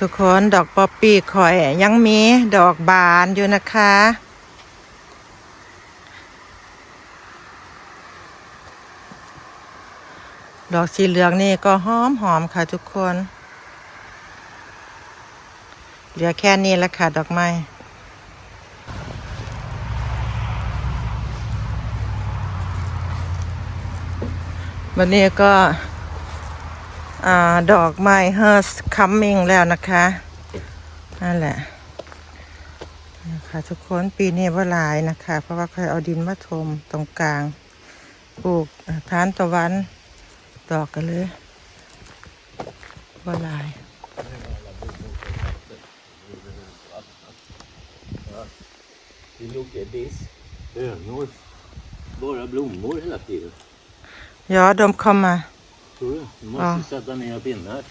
ทุกคนดอกป๊อปปี้ข่อยยังมีดอกบานอยู่นะคะ ดอกสีเหลืองนี่ก็หอมหอมค่ะทุกคน เหลือแค่นี้ละค่ะดอกไม้วันนี้ก็ อ่าดอกไม้เฮิร์สคัมมิงแล้วนะคะนั่นแหละนะคะทุกคนปีนี้ว่าหลายนะคะ เพราะว่าเคยเอาดินมาถมตรงกลาง ปลูกอ่าทานตะวันดอกกันเลยว่าหลาย Vi look at Tror du? Du måste Ja. sätta ner pinnar.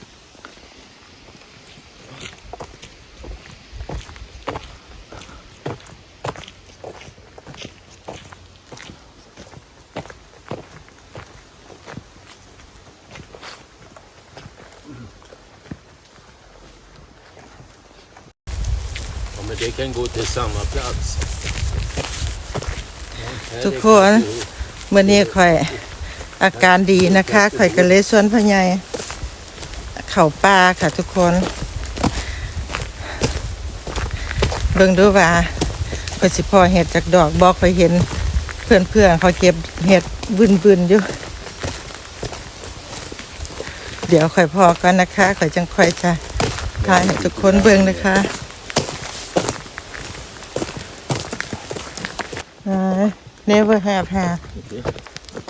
Ja, men det kan gå till samma plats. Ja, här ทุก är คน kanske- เมื่อนี้ค่อย อาการดีนะคะค่อยก็เลยสวนพะไยเข่าปลาค่ะทุกคนเบิ่งดูว่าค่อยสิพอเห็ดจากดอกบอกค่อยเห็นเพื่อนเพื่อนเขาเก็บเห็ดบึนบึนๆอยู่ เดี๋ยวค่อยพอกันนะคะค่อยจังค่อยจะทายให้ทุกคนเบิ่งนะคะ Uh, never have had.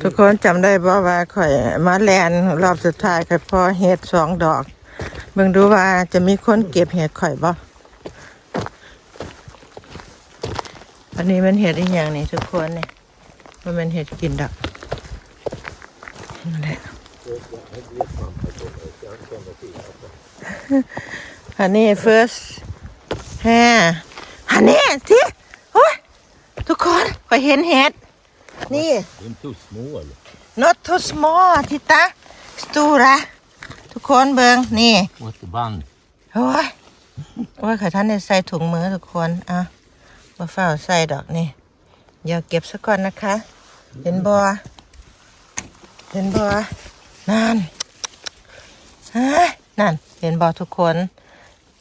ทุกคนจำได้บ่ว่าข่อยมาแลนรอบสุดท้ายข่อยพอเห็ดสองดอกเบิ่งดูว่าจะมีคนเก็บเห็ดข่อยบ่อันนี้มันเห็ดอีกอย่างนี่ทุกคนนี่มันเป็นเห็ดกินดอกนั่นแหละฮันนี่ first แฮฮันนี่ที่โอ้ยทุกคนข่อยเห็นเห็ด นี่ De är inte små eller? not too small ทิตาสตูระทุกคนเบิงนี่ Återband. โอ้ยโอ้ยข่อยท่านได้ใส่ถุงมือทุกคนอะมาเฝ้าใส่ดอกนี่เดี๋ยวเก็บซะก่อนนะคะ เห็นบอเห็นบอนั่นเฮ้ยนั่น เห็นบอทุกคน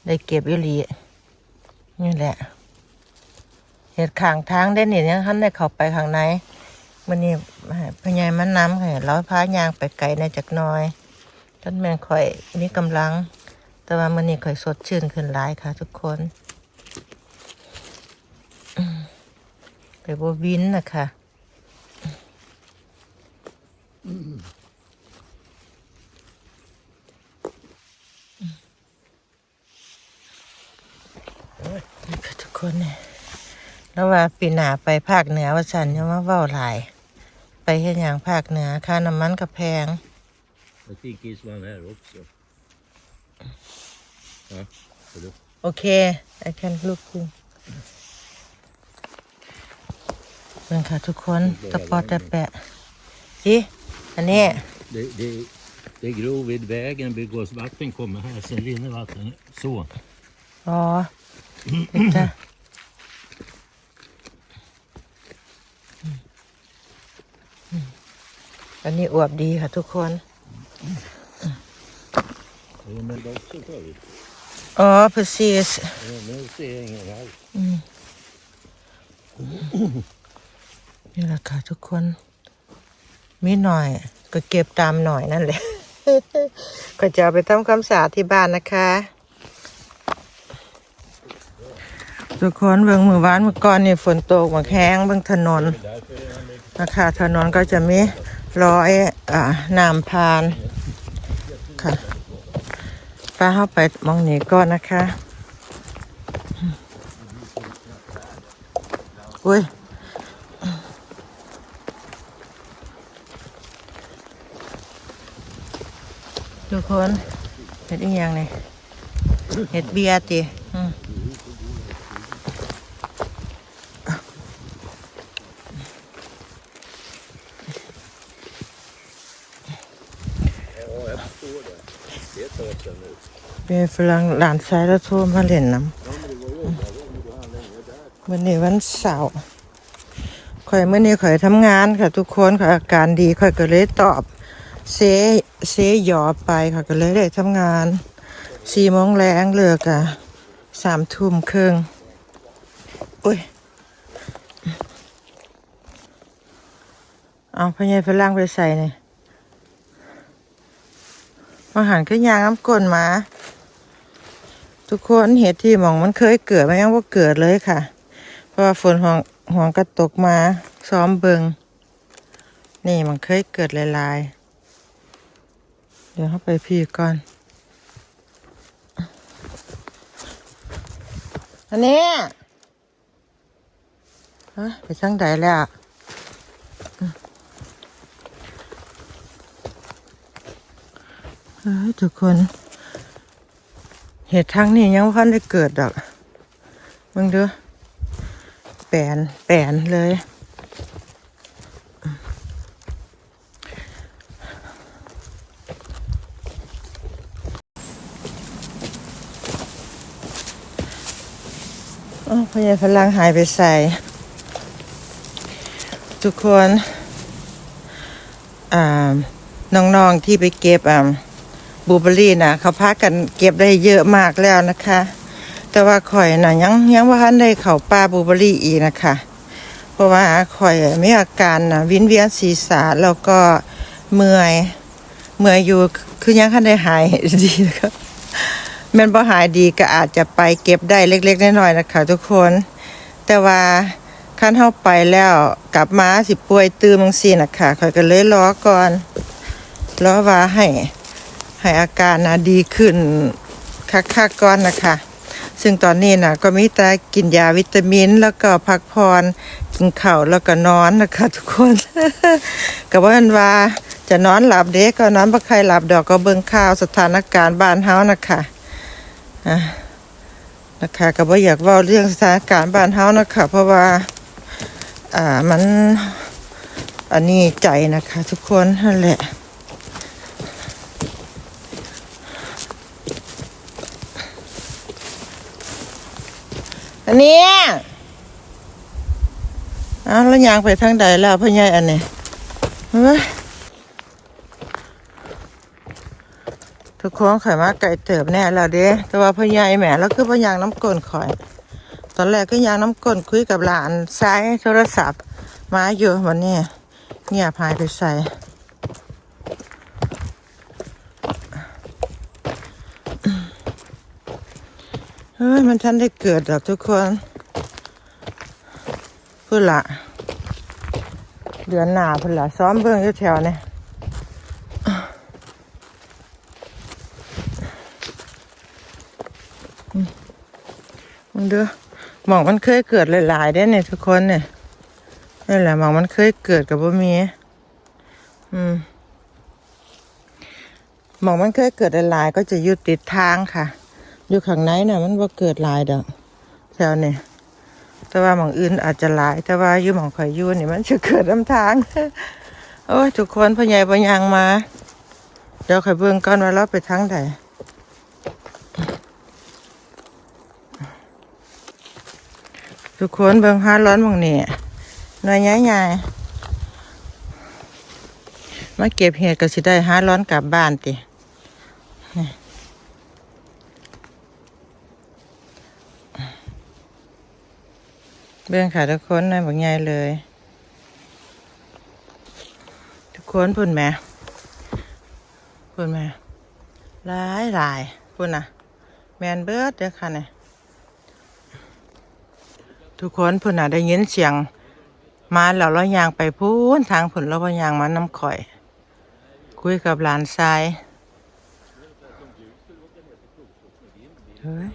ได้เก็บอยู่หลีนี่แหละ เห็ดข้างทางได้เนี่ยยังท่านได้เข้าไปข้างใน มันนี่พญายมันน้ำค่ะเราพายางไปไกลในจากน้อยท่านแม่นข่อยมีกำลัง แต่ว่ามันนี่ข่อยสดชื่นขึ้นหลายค่ะ ทุกคนไปบวินนะคะนี่ค่ะทุกคนเนี่ยแล้วว่าปีหนาไปภาคเหนือว่าสันยังมาเว้าหลาย ไปเห็นอย่างภาคเหนือค่าน้ำมันกับแพง I think this one här också. Ja, ser du? โอเค I can look too เบิ่งค่ะทุกคนตะปอตะแปะจิอันนี้ Det, det, det gror vid vägen because vatten kommer här, sen rinner vattnet så. อ๋อนี่จ้ะ อันนี้อวบดีค่ะทุกคน Ja, men det också förut. อ๋อ precis Ja, nu ser jag ingen alls. นี่แหละค่ะทุกคน มีหน่อย ก็เก็บตามหน่อยนั่นแหละ ก็จะเอาไปทำความสะอาดที่บ้านนะคะ ทุกคนเบิ่งมือวานเมื่อก่อนนี่ฝนตกมาแข้งเบิ่งถนนนะคะถนนก็จะมี ร้อยอนามพานค่ะป้าเข้าไปมองนี้ก่อนนะคะอุ้ยทุกคนเห็ดอีกอย่างนี่เห็ดเบียร์ตี เป็นฝรั่งหลานชายแล้วโทรมาเล่นน้ำวันนี้วันเสาร์ข่อยเมื่อนี้ข่อยทำงานค่ะ ทุกคนข่อยอาการดีข่อยก็เลยตอบเซเซหยอไปข่อยก็เลยได้ทำงานสี่โมงแรงเลิกอะสามทุ่มครึ่งอุ้ยเอาพญายฝรั่งไปใส่เนี่ยมาหันก็ยางน้ำก้นมา ทุกคนเหตุที่หมองมันเคยเกิดมันยังว่าเกิดเลยค่ะ เพราะว่าฝนห่วงห่วงกระตกมาซ้อมเบิงนี่มันเคยเกิดลายๆ เดี๋ยวเข้าไปพี่ก่อน อันนี้ฮะไปช่างใดแล้วทุกคน เหตุทั้งนี้ยังพันได้เกิดดอกมึงดูแปนแปนเลยอ้าวพญาพลังหายไปใส่ ทุกคน อ่า น้องๆที่ไปเก็บอ่า บูเบอรี่นะเขาพากันเก็บได้เยอะมากแล้วนะคะ แต่ว่าข่อยนะยังยังว่าทันได้เขาป่าบูเบอรี่อีกนะคะ เพราะว่าข่อยมีอาการนะวินเวียนศีรษะแล้วก็เมื่อยเมื่อยอยู่คือยังทันได้หายดีนะคะม่นบ่หายดีก็อาจจะไปเก็บได้เล็ก ๆน้อยๆนะคะทุกคน แต่ว่าคันเข้าไปแล้วกลับมาสิป่วยตื่นมังซี่นะคะข่อยก็เลยรอก่อนรอว่าให้ ให้อาการนะดีขึ้นคักๆก่อนนะคะ ซึ่งตอนนี้นะก็มีแต่กินยาวิตามิน แล้วก็พักผ่อนกินข้าวแล้วก็นอนนะคะ ทุกคนก็ว่านว่าจะนอนหลับเด็กก็นอนบ่ใครหลับดอกก็เบิ่งข่าวสถานการณ์บ้านเฮานะคะอะนะคะก็บ่อยากเว้าเรื่องสถานการณ์บ้านเฮานะคะเพราะว่าอ่ามันอันนี้ใจนะคะ ทุกคนนั่นแหละ เนี้ยอ้าวแล้วยางไปทางใดแล้วพ่อใหญ่อันนี้เฮ้ยทุกคนข่อยมาไก่เติบแน่แล้วเด้แต่ว่าพ่อใหญ่แหมแล้วคือพ่อยางน้ำก้นข่อย ตอนแรกก็ยางน้ำก้นคุยกับหลานซ้ายโทรศัพท์ มาอยู่วันนี้เงียบหายไปใส่ เฮ้ยมันทันได้เกิดดอกทุกคนเพื่อละเดือนหนาเพื่อละซ้อมเบื้องอยู่แถวเนี่ยมมึงดูหมองมันเคยเกิดหลายๆได้เนี่ยทุกคนเนี่ยนี่แหละหมองมันเคยเกิดกับบ่มีอืมหมองมันเคยเกิดหลายๆก็จะยู่ติดทางค่ะ อยู่ข้างในน่ะ มันบ่เกิดลายดอกแถวนี่แต่ว่าหมองอื่นอาจจะหลาย แต่ว่าอยู่หมองข่อยยู่นี่มันจะเกิดน้ำทางโอ้ยทุกคนพ่อใหญ่พ่อยางมา เดี๋ยวข่อยเบิ่งก่อนว่าเราไปทางใดทุกคนเบิ่งห้าร้อนหมองนี่หน่อยใหญ่ๆมาเก็บเห็ดก็สิได้ห้าร้อนกลับบ้านติ เบื้องค่ะทุกคนนะบอกใหญ่เลย ทุกคนพุ่นแหม่พุ่นแหม่หลายหลายพุ่นนะแมนเบิร์ดเด้อค่ะเนี่ยทุกคนพุ่นน่ะได้ยินเสียงมาแล้วเรายางไปพูนทางผุนเราบ่ยางมาน้ำข่อย คุยกับหลานชายเฮ้ย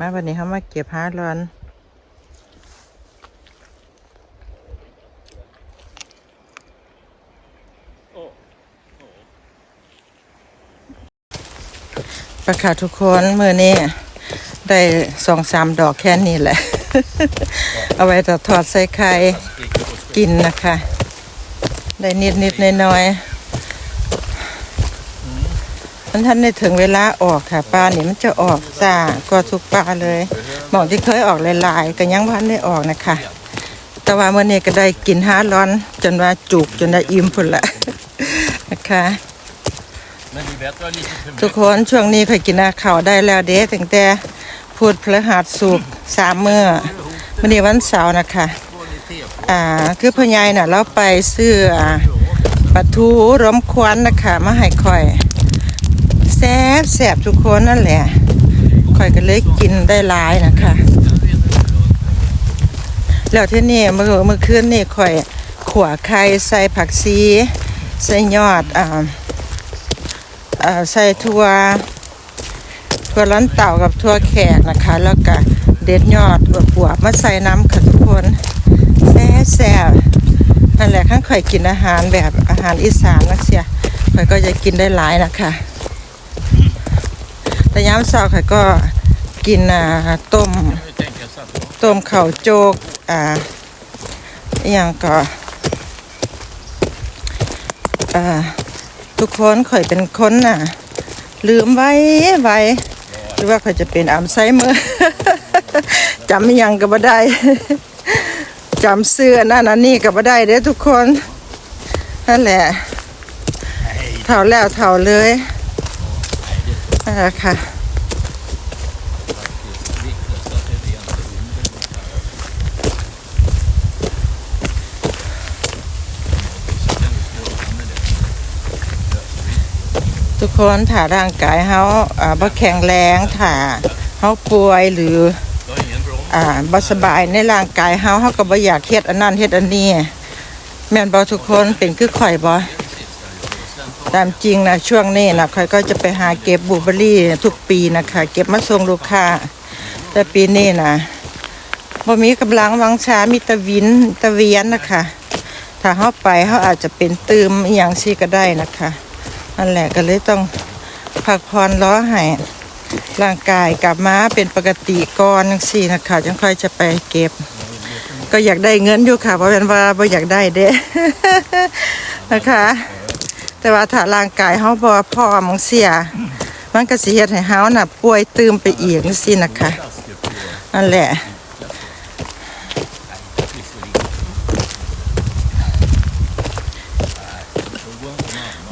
มาวันนี้เขามาเก็บหาร้อน ประกาศทุกคนเมื่อนี้ ได้สองสามดอกแค่นี้แหละ เอาไว้จะทอดใส่ไข่กินนะคะ ได้นิดนิดๆน้อยๆ มันท่านได้ถึงเวลาออกค่ะปลานี่มันจะออกจ้ากว่าทุกปลาเลยหมองที่เคยออกหลายๆก็ยังพันได้ออกนะคะ แต่ว่าเมื่อนี้ก็ได้กินห้าร้อน จนว่าจุกจนได้อิ่มพุ่นละนะคะทุกคนช่วงนี้เคยกินอาข้าวได้แล้วเด้ตั้งแต่พูดพฤหัสสุกสามเมื้อวันนี้วันเสาร์นะคะ อ่า คือพ่อใหญ่น่ะเราไปซื้อปลาทูร้มควันนะคะ มาให้ข่อย แซ่บแซ่บทุกคนนั่นแหละข่อยก็เลยกินได้หลายนะคะแล้วที่นี่เมื่อเมื่อคืนนี่ข่อยขัวไข่ใส่ผักซีใส่ยอดอ่าอ่อใส่ถั่วถั่วล้อนเต่ากับถั่วแขกนะคะ แล้วก็เด็ดยอดบวบๆมาใส่น้ำค่ะทุกคนแซ่บแซ่บนั่นแหละข้างข่อยกินอาหารแบบอาหารอีสานนะเสียข่อยก็จะกินได้หลายนะคะ แต่ย้ำเช้าข่อยก็กินอ่าต้มต้มข้าวโจกอ่าอย่างก็อ่าทุกคนข่อยเป็นคนน่ะ ลืมไว้ไว้หรือว่าข่อยจะเป็นอัลไซเมอร์จำยังก็บ่ได้จำเสื้อนั่นอันนี้ก็บ่ได้เด้ทุกคนนั่นแหละเท่าแล้วเท่าเลย นั่นแหละค่ะทุกคนถ้าร่างกายเฮาอ่าบ่แข็งแรงถ้าเฮาป่วยหรืออ่าบ่สบายในร่างกายเฮาเฮาก็บ่อยากเฮ็ดอันนั้นเฮ็ดอันนี้ แม่นบ่ทุกคนเป็นคือข่อยบ่ ตามจริงนะช่วงนี้นะข่อยก็จะไปหาเก็บบูเบอรี่ทุกปีนะคะ เก็บมาส่งลูกค้า แต่ปีนี้นะบ่มีกำลังวังชามีตะวินตะเวียนนะคะ ถ้าเฮาไปเฮาอาจจะเป็นตืมอย่างซี่ก็ได้นะคะนั่นแหละก็เลยต้องพักผ่อนรอให้ร่างกายกลับมาเป็นปกติก่อนจังซี่นะคะจังค่อยจะไปเก็บ ก็อยากได้เงินอยู่ค่ะเพราะเป็นว่าบ่อยากได้เด้นะคะ แต่ว่าถ้าร่างกายเฮาบ่พร้อมจังซี่อะมันก็สิเฮ็ดให้เฮาน่ะ ป่วยตืมไปอีกจังซี่นะคะนั่นแหละ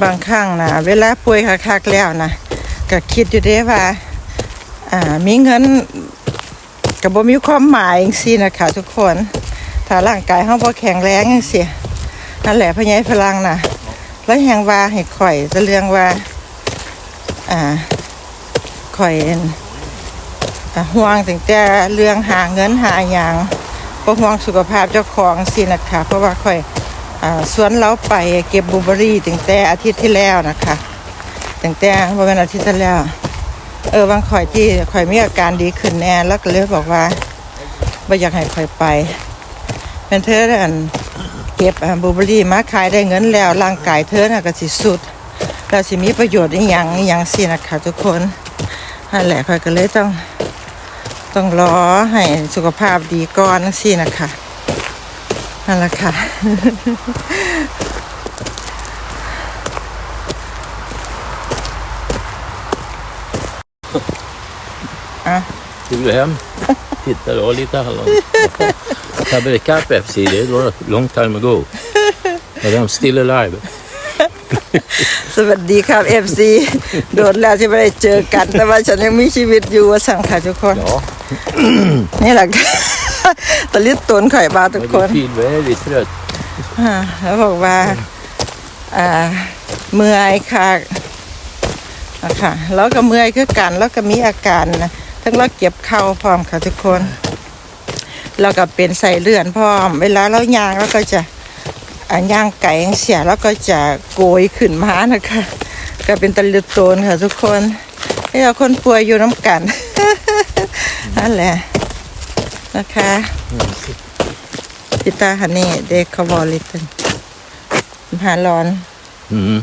บางครั้งนะเวลาป่วยคักๆแล้วนะก็คิดอยู่เด้ว่า อ่า มีเงินก็บ่มีความหมายจังซี่นะคะทุกคน ถ้าร่างกายเฮาบ่แข็งแรงจังซี่นั่นแหละพญายพลังน่ะ แล้วแฮงว่าให้ข่อยจะเรื่องว่า อ่าข่อยอ่าห่วงตั้งแต่เรื่องหาเงินหาหยังบ่ห่วงสุขภาพเจ้าของสินะคะเพราะว่าข่อยอสวนเราไปเก็บบูเบอร์รี่ตั้งแต่อาทิตย์ที่แล้วนะคะตั้งแต่ว่าเป็นอาทิตย์ที่แล้ว เออบางข่อยที่ข่อยมีอาการดีขึ้นแน่แล้วก็เลยบอกว่าไม่อยากให้ข่อยไปเป็นเธออัน เก็บบูเบอรี่มาขายได้เงินแล้วร่างกายเธอน่ะก็สิสุดแล้วสิมีประโยชน์อีหยังอีหยังสินะคะทุกคนนั่นแหละข่อยก็เลยต้อง ต้องรอให้สุขภาพดีก่อนสินะคะนั่นแหละค่ะ Vill du hem? Titta då lite hallon. Fabrika Pepsi, det var a long time ago. But I'm still alive. สวัสดีครับเอฟซีโดนแล้วที่ไม่ได้เจอกัน แต่ว่าฉันยังมีชีวิตอยู่ว่าสั่งค่ะทุกคน Ja, นี่แหละตะลิดตนข่อยบาทุก men คน du är väldigt trött. อ่าแล้วบอกว่า อ่า เมื่อยค่ะอะค่ะ แล้วก็เมื่อยคือกัน แล้วก็มีอาการนะ ทั้งเราเก็บเข่าพร้อมค่ะทุกคนแล้วก็เป็นใส่เลื่อนพร้อม เวลาเราย่างแล้วก็จะอ่าย่างไก่เสียแล้วก็จะโกยขึ้นมานะคะ ก็เป็นตะลิดโตนค่ะ ทุกคนให้เราคนป่วยอยู่น้ำกันนั่นแหละนะคะพิตาฮันนี่เดคาวอลิตันหาร้อน Mm.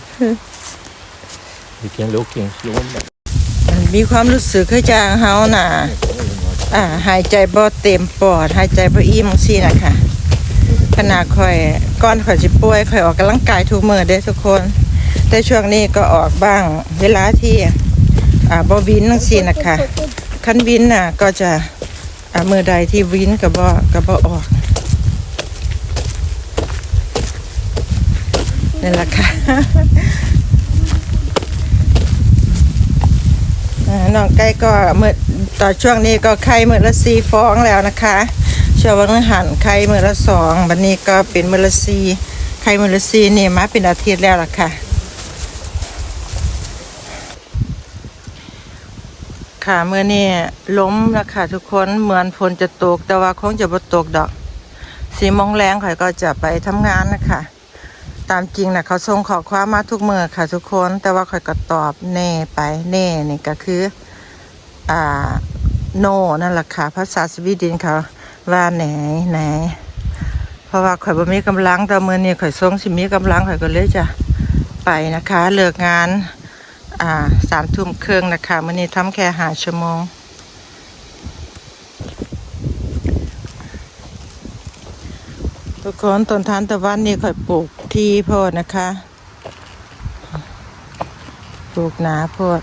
Vilken looking slår man? มีความรู้สึกคือจางเฮาน่ะอ่าหายใจบ่เต็มปอด หายใจบ่อิ่มสินะคะขนาดข่อยก้อนข่อยสิป่วยข่อยออกกำลังกายทุกมื้อเด้ทุกคน แต่ช่วงนี้ก็ออกบ้าง เวลาที่อ่าบ่วินจังซี่นะคะคันวินน่ะก็จะอ่ามื้อใดที่วินก็บ่ก็บ่ออกนั่นแหละค่ะ อ่า น้องไก่ก็เมื่อต่อช่วงนี้ก็ไข่มือละสี่ฟองแล้วนะคะช่วงวันหันไข่มือละสองวันนี้ก็เป็นเมื่อละสี่ไข่มือละสี่นี่มาเป็นอาทิตย์แล้วล่ะค่ะค่ะเมื่อนี้ล้มนะคะทุกคนเหมือนฝนจะตกแต่ว่าคงจะบ่ตกดอกสีโมงแรงข่อยก็จะไปทำงานนะคะ ตามจริงนะเขาส่งขอความมาทุกเมื่อค่ะทุกคน แต่ว่าข่อยก็ตอบแน่ไปแน่นี่ก็คือ อ่าโนนั่นแหละค่ะภาษาสวีเดนเขาว่าไหนไหน เพราะว่าข่อยบ่มีกำลังแต่มื้อนี้ข่อยส่งสิมีกำลังข่อยก็เลยจะไปนะคะ เลิกงาน อ่าสามทุ่มครึ่งนะคะเมื้อนี้ทำแค่หาชั่วโมง ทุกคนต้นทานตะวันนี่ค่อยปลูกที่โพดนะคะ ปลูกหนาโพด